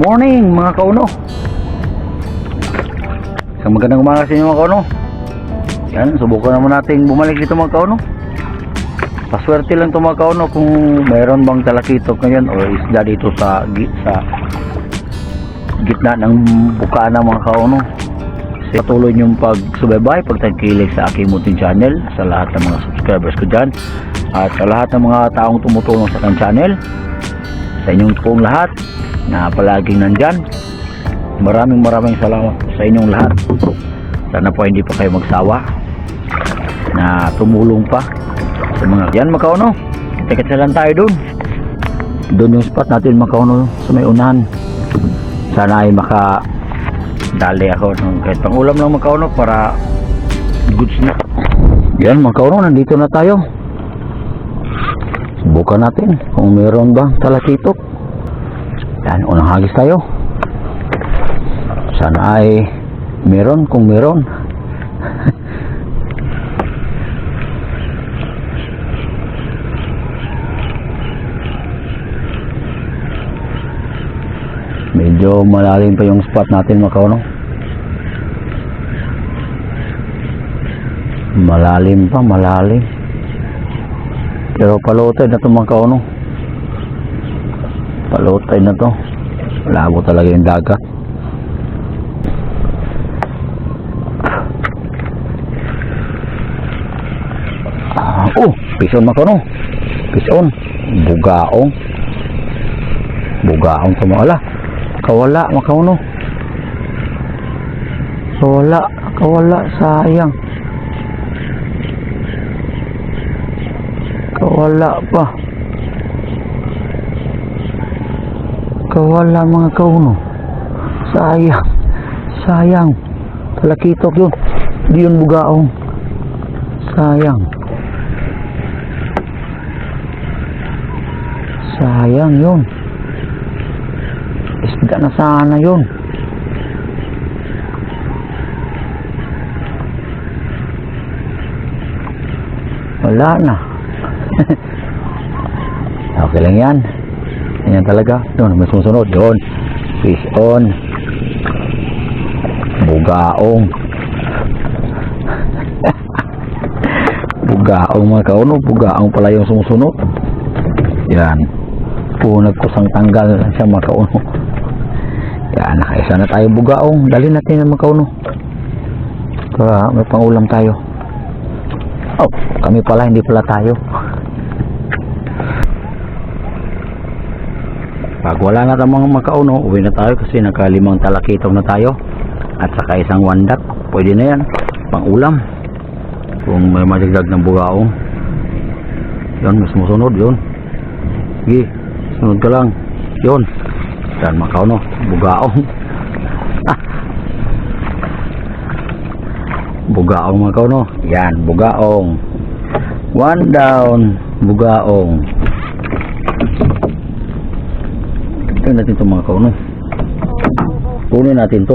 Morning mga kauno. Isang magandang umaga sa inyo mga kauno. Yan, subukan naman natin bumalik dito mga kauno. Paswerte lang ito mga kauno kung mayroon bang talakitok ngayon o isda dito sa sa gitna ng bukaan ng mga kauno. Patuloy niyong pagsubaybay, pagtagkilig sa aking munting channel, sa lahat ng mga subscribers ko dyan, at sa lahat ng mga taong tumutulong sa aking channel, sa inyong pong lahat na palaging nandyan. Maraming maraming salamat sa inyong lahat. Sana po hindi pa kayo magsawa na tumulong pa sa mga yan makauno. Kita-kita lang tayo dun. Doon yung spot natin makauno sa may unahan. Sana ay maka dali ako ng kahit pang ulam lang makauno para goods na. Yan makauno, nandito na tayo. Subukan natin kung meron bang talakitok. Yan, unang hagis tayo. Sana ay meron kung meron. Medyo malalim pa yung spot natin mga kauno. Malalim pa, malalim. Pero palutay na ito mga kauno. Palutay na to. Labo talaga yung dagat. Ah, oh, pison mga kauno. Pison. Bugaong. Bugaong tumawala. Kawala mga kauno. Kawala. Kawala. Sayang. Kawala pa. Kawala mga kauno. Sayang. Sayang. Talakitok yun. Di yun bugaong. Sayang. Sayang yun. Isda na sana yun. Wala na. okay lang yan. Yan talaga. Doon, may susunod. Doon. Fish on. Bugaong. Bugaong mga kauno. Bugaong pala yung sumusunod. Yan. Punag kusang tanggal siya mga kauno. Yan, nakaisa na tayo bugaong. Dali natin yung mga kauno. Para may pangulam tayo. Oh, kami pala, hindi pala tayo. Pag wala na mga makauno, uwi na tayo kasi nakalimang talakitong na tayo. At saka isang wandak. Pwede na yan. Pang ulam. Kung may madagdag ng bugaong. Yun, mas musunod yun. Sige, sunod ka lang. Yun. Yan, makauno. Bugaong. bugaong mga kauno. Yan, bugaong. One down, bugaong. Tingnan natin ito mga kauno. Kunin natin to.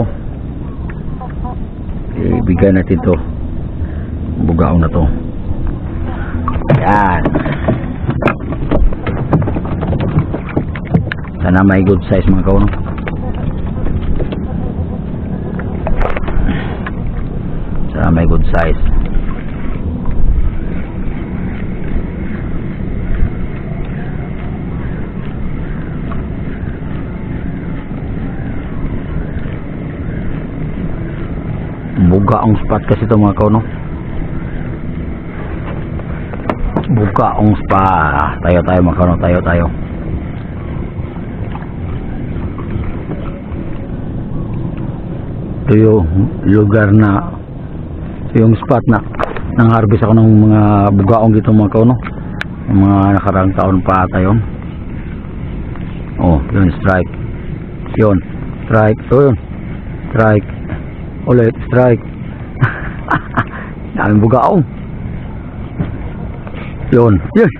Ibigay natin to. Bugaong na to. Yan. Sana may good size mga kauno. Sana may good size. Buga ang spot kasi ito mga kauno. Buga ang spot. Tayo tayo mga kauno. Tayo tayo. Ito yung lugar na yung spot na nang harvest ako ng mga bugaong dito mga kauno. Yung mga nakarang taon pa ata yun. Oh, yun strike. Yun. Strike. Oh, yun. Strike. Ulit, strike. Daming bugaong. Yun. Yun.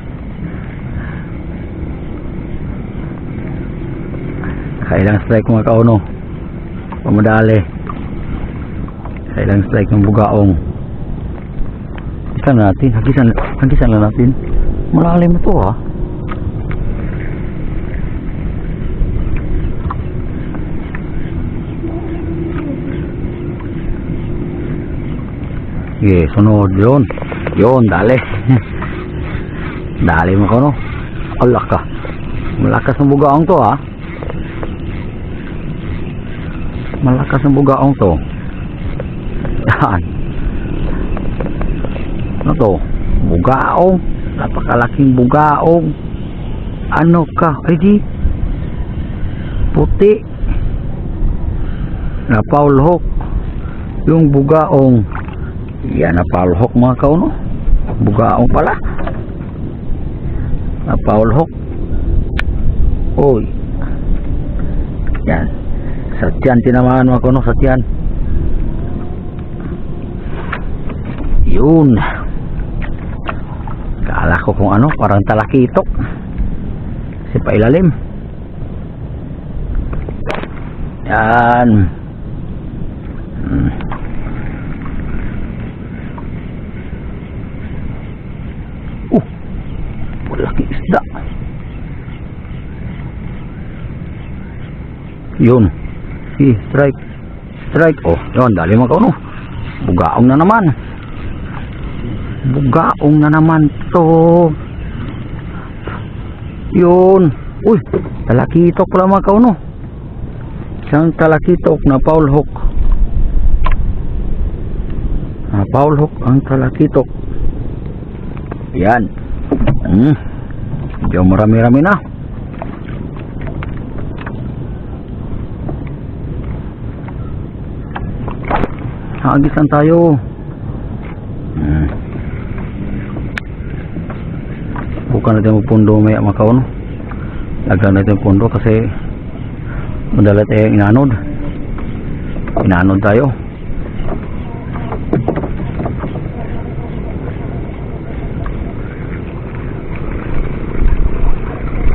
Kailang strike mga kauno. Pamadali. Kailang strike ng bugaong. Hagisan natin. Hagisan, hagisan lang natin. Malalim ito ha. Sige, sunod. Yun. Yun, dali. dali mo ko, no? Ala ka. Malakas ng bugaong to, ha? Malakas ng bugaong to. Yan. Ano to? Bugaong. Napakalaking bugaong. Ano ka? Ay di. Puti. Na Paul Hook. Yung bugaong. Yan na Paul Hook mga kauno. Bugaong pala. Na Paul Hook. Uy. Yan. Sa tiyan tinamaan mga kauno. Sa tiyan. Yun. Kala ko kung ano. Parang talakitok. Kasi pailalim. Yan. Hmm. Uh, malaki isda. Yun. Si, strike. Strike. Oh, yun, dali mo ka no. Bugaong na naman. Bugaong na naman to. Yun. Uy, talakitok pala mga kauno. Isang talakitok na Paul Hook. Ah, Paul Hook ang talakitok. Yan. Hmm. Medyo marami-rami na. Hagisan tayo. Hmm. Bukan natin magpundo may makaw no. Lagyan natin yung pundo kasi madala tayo inanod. Inanod tayo.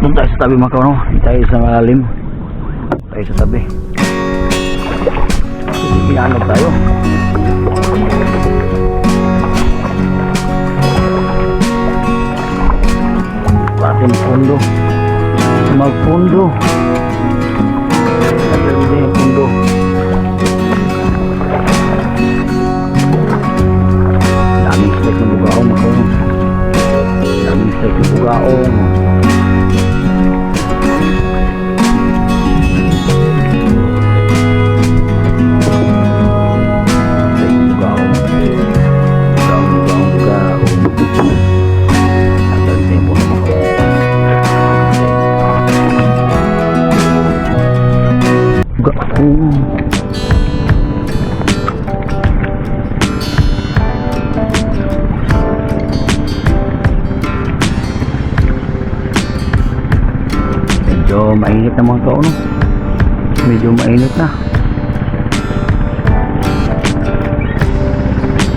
Doon tayo sa tabi. Hindi tayo sa malalim. Tayo sa tabi. Inanod tayo. Ating pundo. Magpundo. Tagal Medyo mainit na mga kauno. Medyo mainit na.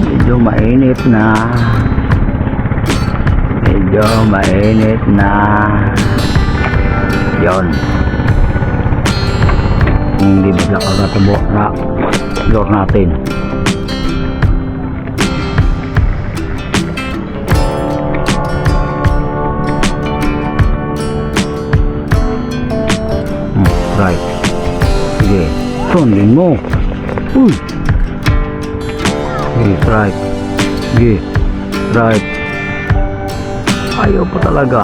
Medyo mainit na. Medyo mainit na. Yon. Hindi bigla kagatubo na door natin. Right. Sige. Sundin mo. Uy. Sige, right. Sige. Right. Ayaw pa talaga.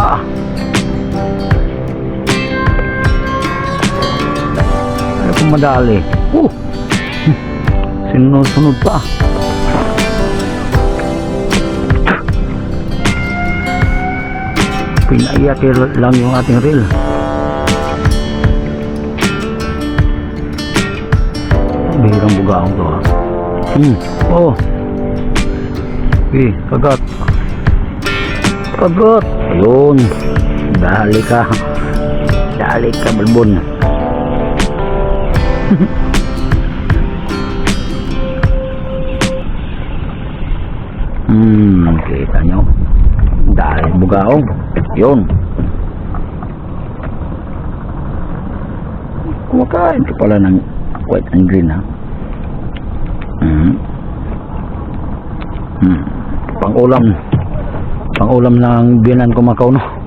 Ah. Ayaw pa madali. Uh. Sinunod-sunod pa. Pinaiyak lang yung ating reel. Bihirang bugaong to ha. Hmm. Oh. Eh, kagat. Kagat. Ayun. Dali ka. Dali ka, balbon. hmm, kita nyo. Dali bugaong. Yun. Kumakain ka pala ng white and green ha. Hmm. Hmm. Pang-ulam. Pang-ulam ng biyanan ko Macau no.